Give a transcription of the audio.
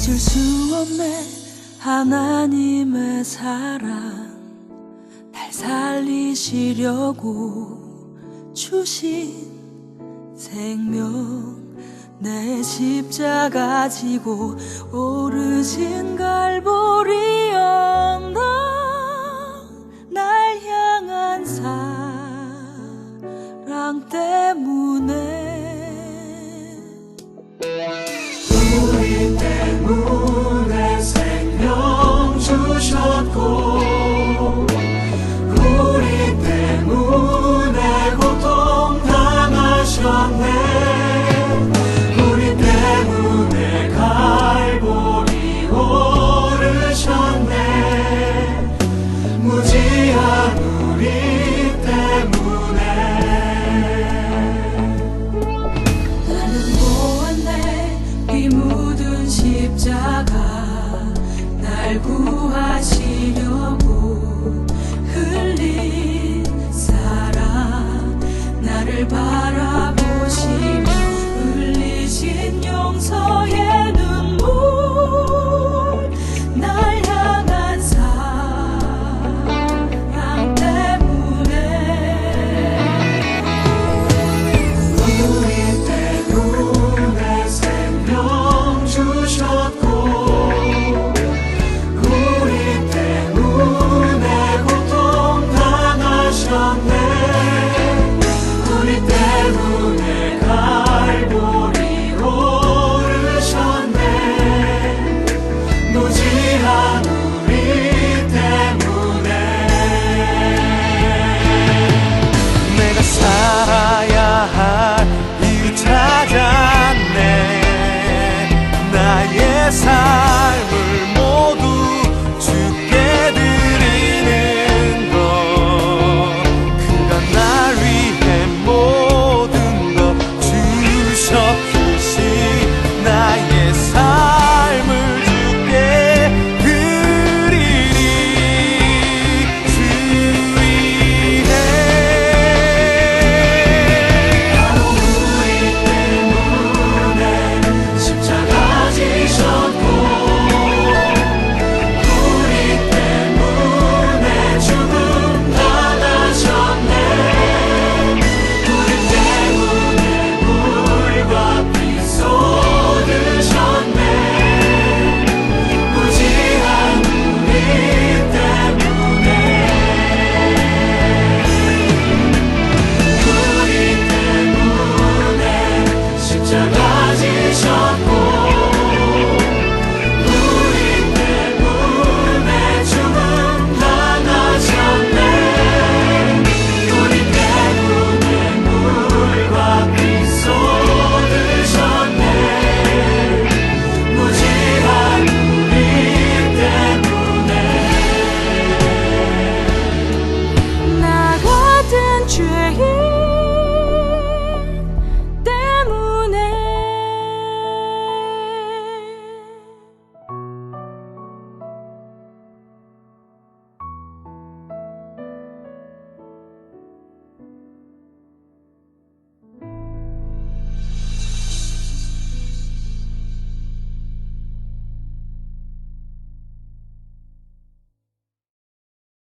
잊을 수 없네. 하나님의 사랑. 날 살리시려고 주신 생명. 내 십자가 지고 오르신 갈보리 언덕 날 향한 사랑 때문에 shot ko He